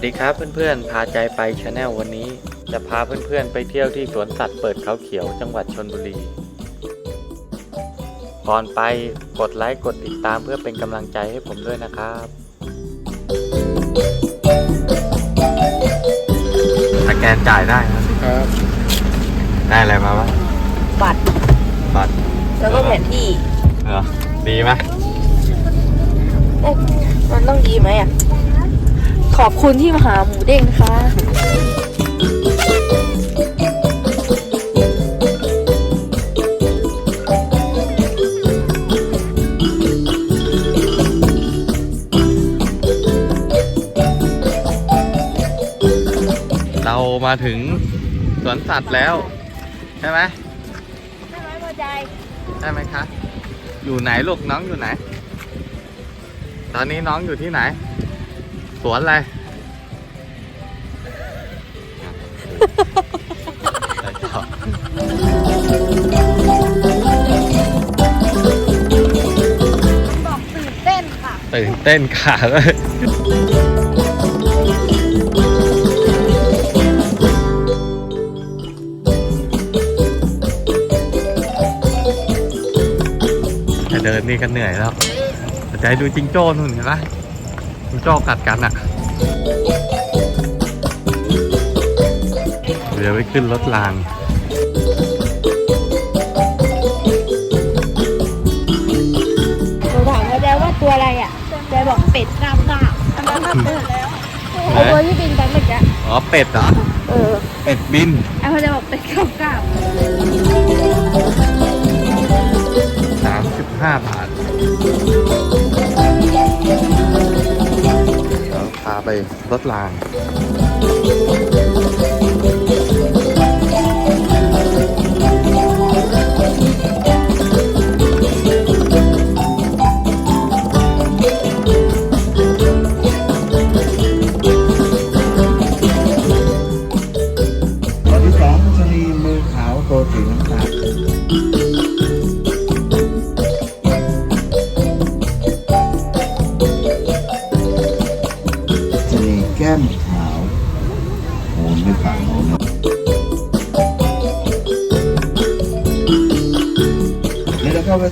วัสดีครับเพื่อนๆ พาใจไปชาแนลวันนี้ จะพาเพื่อนๆ ไปเที่ยวที่สวนสัตว์เปิดเขาเขียวจังหวัดชนบุรี ก่อนไปกดไลค์กดติดตามเพื่อเป็นกำลังใจให้ผมด้วยนะครับ สแกนจ่ายได้นะครับ ได้อะไรมาบ้างบัตรบัตรแล้วก็แผนที่เหรอดีไหมเอ๊ะมันต้องดีไหมอะ ขอบคุณที่มาหาหมูเด้งนะคะเรามาถึงสวนสัตว์แล้ว ใช่ไหมไม่ไว้พอใจใช่ไหมคะ อยู่ไหนลูกน้องอยู่ไหน ตอนนี้น้องอยู่ที่ไหน สวนอะไร บอกตื่นเต้นค่ะ ตื่นเต้นขาเลยจะเดินนี่กันเหนื่อยแล้วแต่ใจดูจิงโจ้นู่นเห็นไหม จิงโจ้กัดกันอะ เดี๋ยวไปขึ้นรถรางหนูถามพอใจว่าตัวอะไรอะใจบอกเป็ดกล้ามกล้ามอันนั้นน่ะตื่นแล้วไอ้ตัวที่บินไปเมื่อกี้อ๋อเป็ดเหรอเออเป็ดบินไอ้พอใจบอกเป็ดกล้ามกล้าม35บาทเดี๋ยวพาาไปรถราง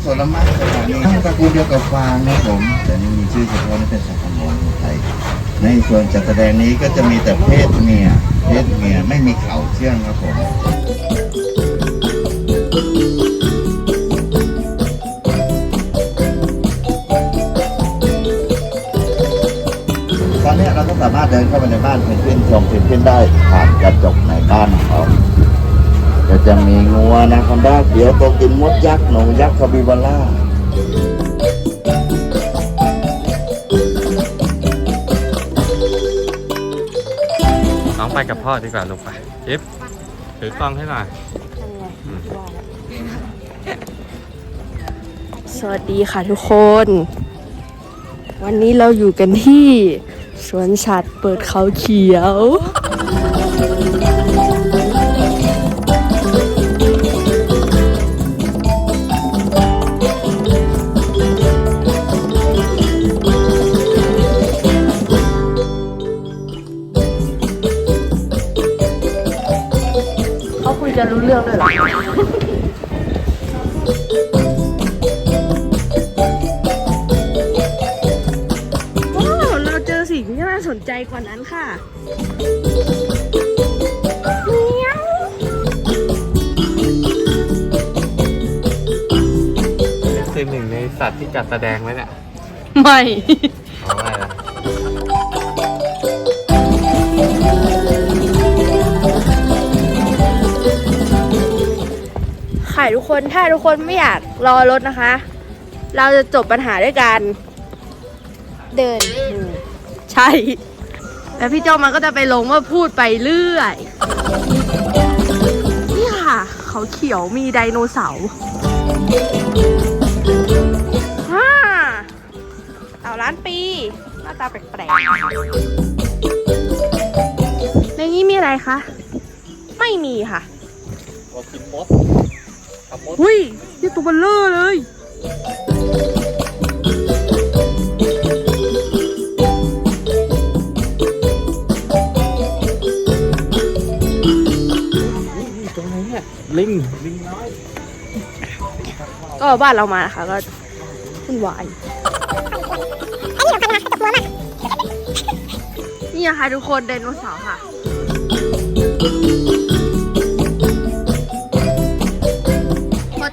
นี่วนละไม้สถานีตั้งตระกูลเดียวกับฟางนะผม แต่นี่มีชื่อเฉพาะนี่เป็นสายพันธุ์ของไทย ในส่วนจัดแสดงนี้ก็จะมีแต่เพศเมีย เพศเมียไม่มีเขาเชื่องครับผมตอนนี้เราก็สามารถเดินเข้าไปในบ้านเพนกวินชมเพนกวินได้ผ่านกระจกในบ้าน จะมีงัวนะคอนด้าเขียวตัวกินมดยักษ์หนูยักษ์คาบิบาร่าน้องไปกับพ่อดีกว่าลูกไปเอฟถือกล้องให้หน่อย สวัสดีค่ะทุกคน วันนี้เราอยู่กันที่ สวนสัตว์เปิดเขาเขียว รู้เรื่องด้วยเหรอว้าวเราเจอสิ่งที่น่าสนใจกว่านั้นค่ะเมียวคือหนึ่งในสัตว์ที่จัดแสดงไว้เนี่ย ไม่ ทุกคนถ้าทุกคนไม่อยากรอรถนะคะ เราจะจบปัญหาด้วยการเดินใช่ แล้วพี่โจมันก็จะไปลงว่าพูดไปเรื่อย นี่ค่ะ เขาเขียวมีไดโนเสาร์ฮ่าเต่าล้านปี หน้าตาแปลกๆในนี้มีอะไรคะ ไม่มีค่ะตัวกิมดขับ อุ้ยนี่ตัวเบลเลอร์เลย ตรงไหนเนี่ยลิงลิงน้อยก็บ้านเรามานะคะก็วุ่นวายนี่นะคะทุกคนไดโนเสาร์ค่ะ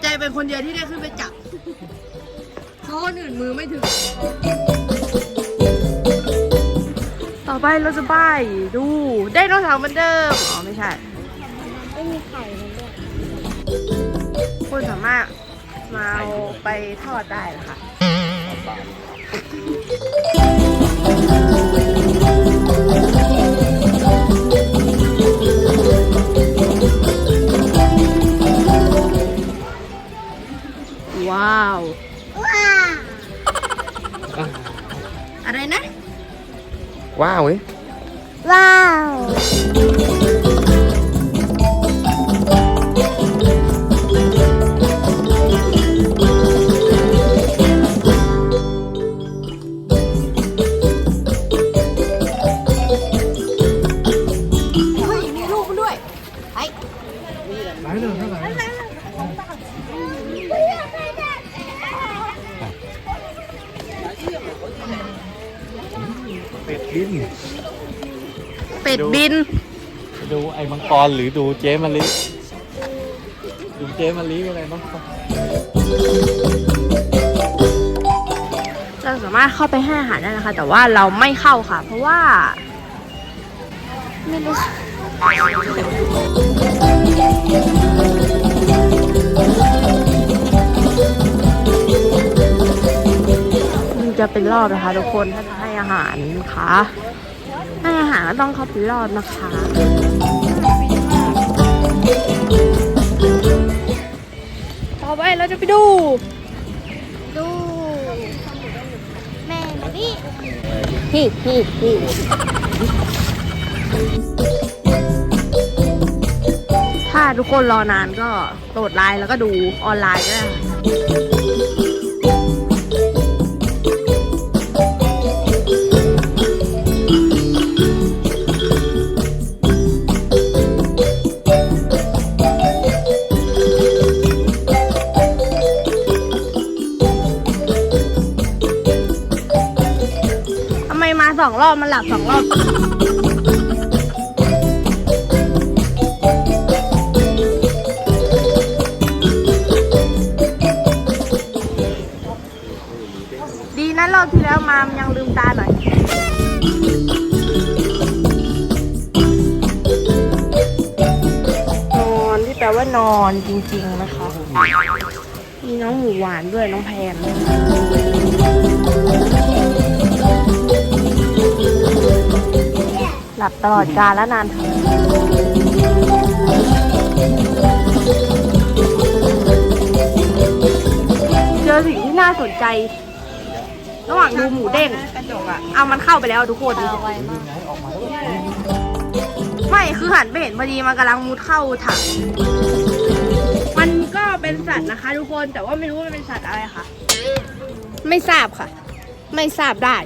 ใจเป็นคนเดียวที่ได้ขึ้นไปจับเพราะคนอื่นมือไม่ถึง ต่อไปเราจะไปดูไดโนเสาร์เหมือนเดิม อ๋อไม่ใช่ ไม่มีไข่มันด้วยคุณสามารถมาเอาไปทอดได้นะคะ ว้าวว้าอะไรนะ ว้าวเว้ย ว้าว กรหรือดูเจมะลิ ดูเจมะลิอะไรบ้างเราสามารถเข้าไปให้อาหารได้นะคะ แต่ว่าเราไม่เข้าค่ะ เพราะว่า ไม่รู้มันจะเป็นรอบนะคะทุกคนถ้าจะให้อาหารนะคะให้อาหารก็ต้องเข้าไปรอบนะคะ ต่อไปเราจะไปดู ดูแม่นี่พี่พี่พี่ถ้าทุกคนรอนานก็โหลดไลน์แล้วก็ดูออนไลน์ก็ได้ องรอบมันหลับสองรอบ ดีนะรอบที่แล้วมามันยังลืมตาหน่อย นอนที่แปลว่านอนจริง ๆ นะคะ มีน้องหมูหวานด้วยน้องแพนหลับ ตลอดกาลและนานเท่าเจอสิ่งที่น่าสนใจ ระหว่างดูหมูเด้งกระจกอะเอามันเข้าไปแล้วทุกคนไวมากไม่คือหันไปเห็นพอดีมันกำลังมุดเข้าถังมันก็เป็นสัตว์นะคะ ทุกคนแต่ว่าไม่รู้ว่ามันเป็นสัตว์อะไรค่ะ ไม่ทราบค่ะ ไม่ทราบได้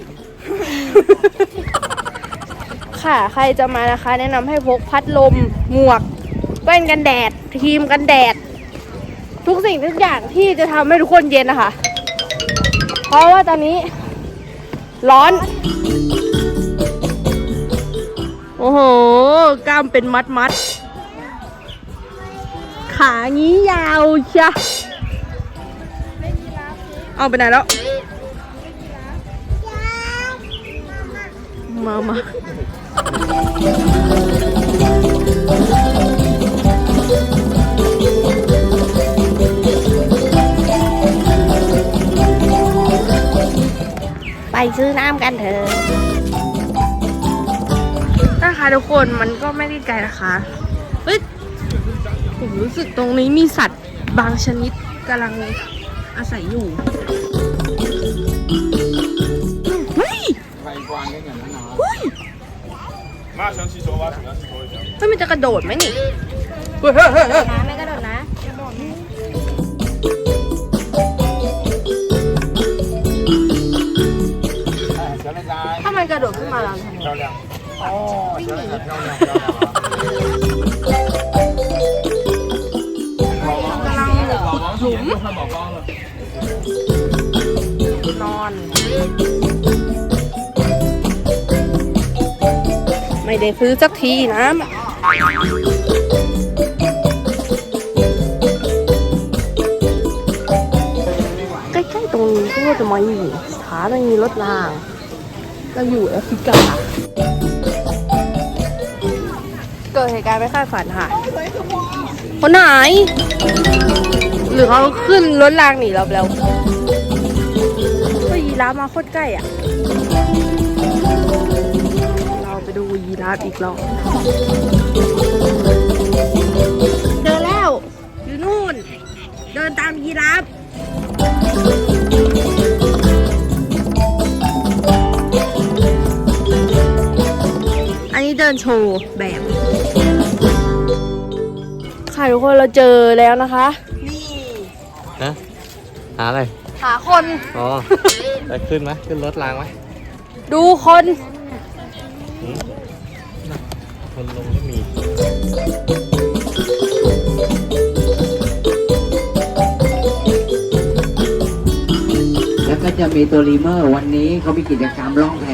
ค่ะ ใครจะมานะคะ แนะนำให้พกพัดลม หมวกแว่นกันแดดครีมกันแดด ทุกสิ่งทุกอย่างที่จะทำให้ทุกคนเย็นนะคะ เพราะว่าตอนนี้ ร้อน โอ้โห กล้ามเป็นมัดมัดๆขางี้ยาวชะเอาไปไหนแล้ว มามา ไปซื้อน้ำกันเถอะนะคะทุกคนมันก็ไม่ได้ไกลนะคะเฮ้ยผมรู้สึกตรงนี้มีสัตว์บางชนิดกำลังอาศัยอยู่เฮ้ยใครกวางได้อย่างนั้นนะเฮ้ย 妈想起手，我主要是头一下。 เฮ้ยมันจะกระโดดไหมนี่เฮ้ยเฮ้ยเฮ้ยเฮ้ย นะไม่กระโดดนะ 小奶奶 ถ้ามันกระโดดขึ้นมาเราทำไง 漂亮哦，小奶奶漂亮漂亮啊！ หลุมนอน ไ ได้ซื้อสักทีนะใกล้ๆตรงนี้ก็จะมาอยู่สถานีรถรางเราอยู่แอฟริกาเกิดเหตุการณ์ไม่คาดฝันค่ะคนไหน หรือเขาขึ้นรถรางหนีเราแล้วก็ยีราฟมาโคตรใกล้อะาฟอีกรอบเดินแล้ว อยู่นู่น เดินตามยีราฟอันนี้เดินโชว์แบบ ค่ะทุกคนเราเจอแล้วนะคะ นี่ นะหาอะไร หาคน อ๋อ ไปขึ้นไหมขึ้นรถรางไหม ดูคน คนลงก็มีแล้วก็จะมีตัวรีเมอร์วันนี้เขามีกิจกรรมล่องแพ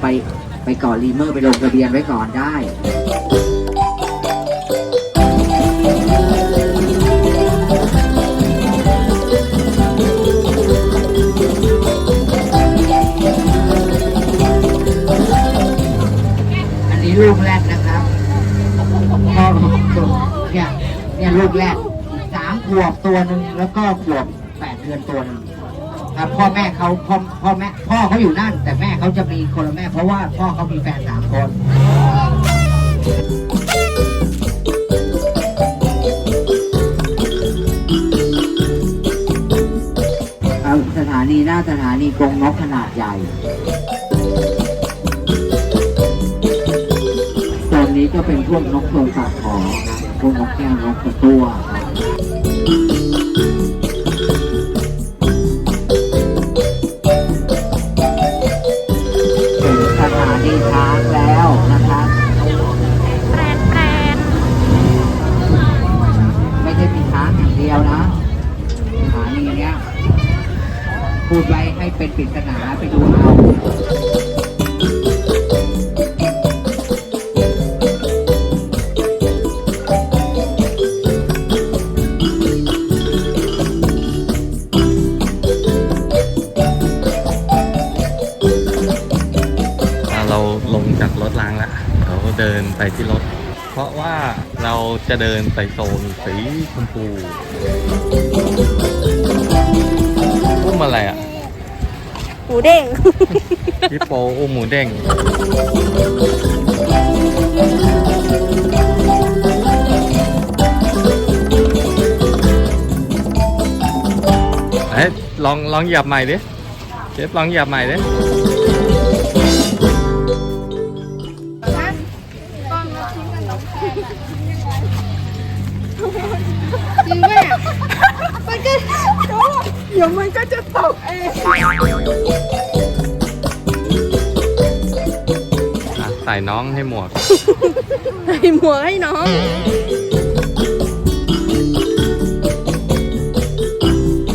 ไปไปเกาะรีเมอร์ไปลงทะเบียนไว้ก่อนได้ นี้ลูกแรกนะครับพ่อเนี่ยเนี่ยลูกแรกสามขวบตัวหนึ่งแล้วก็ขวบแปดเดือนตัวหนึ่งครับพ่อแม่เขาพ่อพ่อแม่พ่อเขาอยู่นั่น แต่แม่เขาจะมีคนละแม่ เพราะว่าพ่อเขามีแฟนสามคนสถานีหน้าสถานีกรงนกขนาดใหญ่ ก็เป็นพวกนกตัวสัตว์ขอนะพวกนกแก้วนกกระตัวครับถึงสถานีช้างแล้วนะครับไม่ใช่มีช้างอย่างเดียวนะสถานีเนี้ยพูดไว้ให้เป็นปริศนาไปดูเอา จะเดินไปโซนสีชมพูอุ้มอะไรอะ หมูเด้ง ฮิปโปอุ้มหมูเด้งเอ้ยลองลองเหยียบใหม่ดิเจฟลองเหยียบใหม่ดิ ดี๋ยวมันก็จะตกเองอะใส่น้องให้หมวกใส่หมวกให้น้อง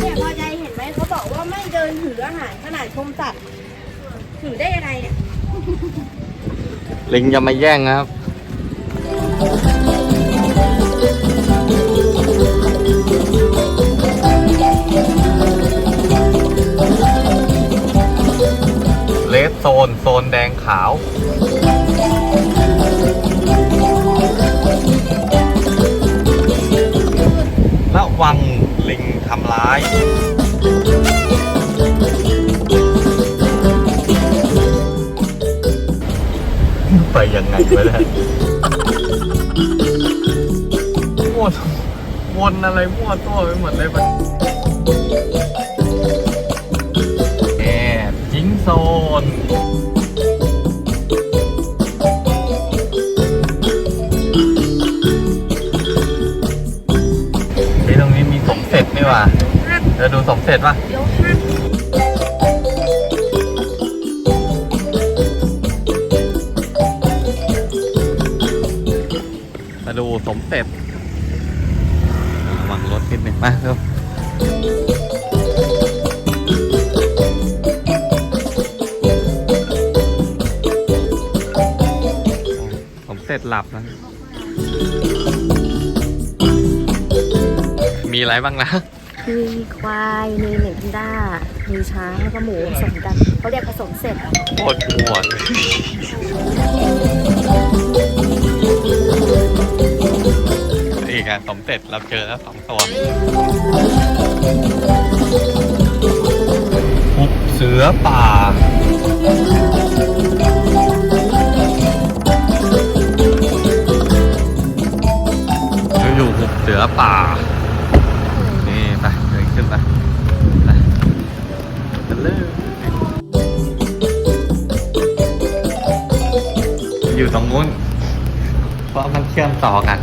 เนี่ยพอใจเห็นไหมเขาบอกว่าไม่เดินถืออาหารขนาดชมสัตว์ถือได้ยังไงเนี่ย ลิงจะมาแย่งนะครับ โซน โซนแดงขาว ระวังลิงทำร้ายไปยังไงวะเนี่ยวนวนอะไรมั่วตัวไปหมดเลยมัน ซน ที่ตรงนี้มีสมเสร็จนี่หว่าจะดูสมเสร็จป่ะ เดี๋ยวห้ามมาดูสมเสร็จระวังรถถนิดหนึ่งมาเร็ว ร็จหลับนะ มีอะไรบ้างนะ มีควาย มีหนึ่งด้า มีช้างแล้วก็หมูผสมกันเขาเรียกผสมเสร็จโคตรปวดอีกอะสมเสร็จเราเจอแล้วสองตัวหุบเสือป่า อยู่หุบเสือป่า นี่ไปเดินขึ้นไปไปกันเลยอยู่ตรงนู้นเพราะมันเชื่อมต่อกัน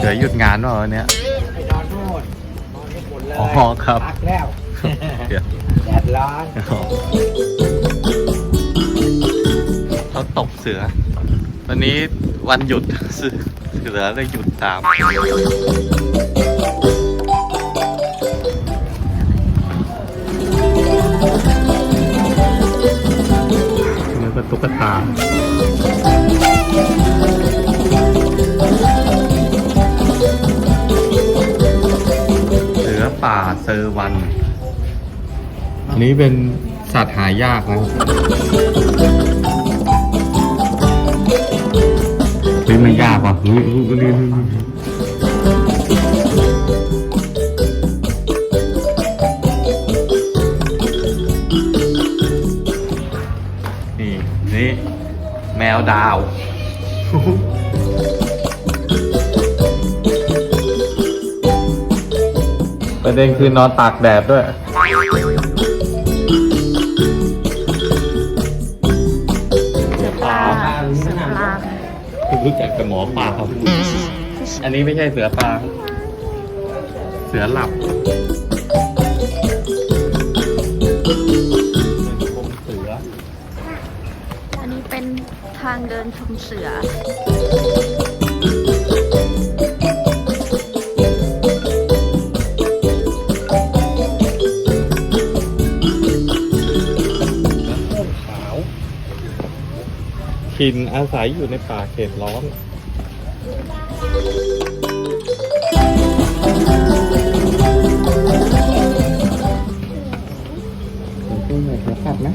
เดี๋ยวหยุดงานวะวันเนี้ยไปนอนโน่นนอนให้หมดเลยอ๋อครับ พักแล้วเดี๋ยวแดดร้อน เขาตกเสือ วันนี้วันหยุดเสือเสือเลยหยุดตาม แล้วก็ตุ๊กตาเสือป่าเซอร์วัน อันนี้เป็นสัตว์หายากนะครับ เฮ้ยมันยากว่ะเฮ้ยนี่นี่แมวดาวประเด็นคือนอนตากแดดด้วย รู้จักแต่หมอปลาครับอันนี้ไม่ใช่เสือปลา เสือหลับเสือ อันนี้เป็นทางเดินชมเสือ ขินอาศัยอยู่ในป่าเขตร้อนตัวใหญ่หัวกัดนะ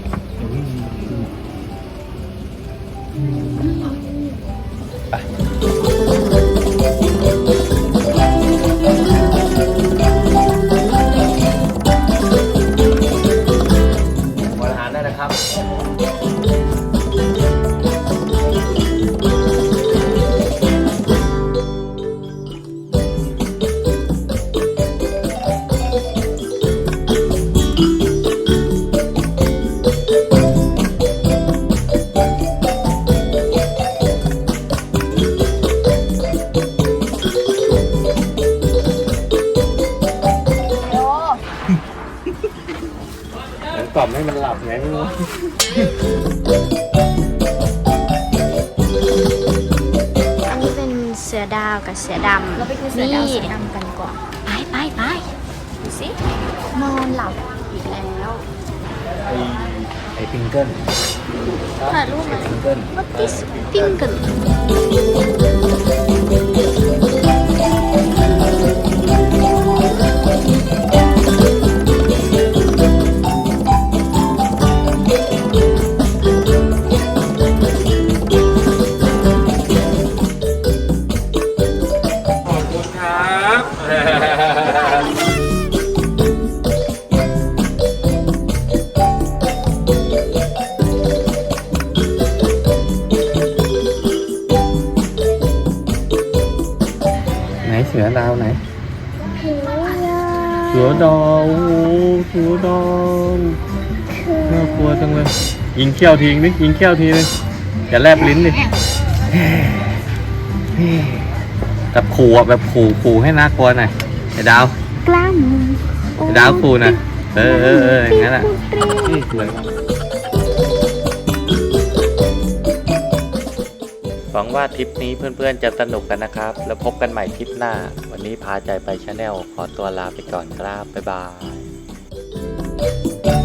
กับเสือดำเราไปดูเสือดาวเสือดำกันก่อน ไปไปไปดูสินอนหลับอีกแล้วไอ้ไอ้พิงเกิลถ่ายรูปไหมพิงเกิล เสือดาวน่ากลัวจังเลยยิงเขี้ยวทีนึงยิงเขี้ยวทีนึงอย่าแลบลิ้นดิแบบขู่อะแบบขู่ขู่ให้น่ากลัวหน่อยไอ้ดาวกล้ามไอ้ดาวขู่หน่อยเออเออเอออย่างนั้นแหละนี่สวยหวังว่าทริปนี้เพื่อนๆจะสนุกกันนะครับ แล้วพบกันใหม่ทริปหน้า วันนี้พาใจไปชาแนลขอตัวลาไปก่อนครับ บ๊ายบาย Música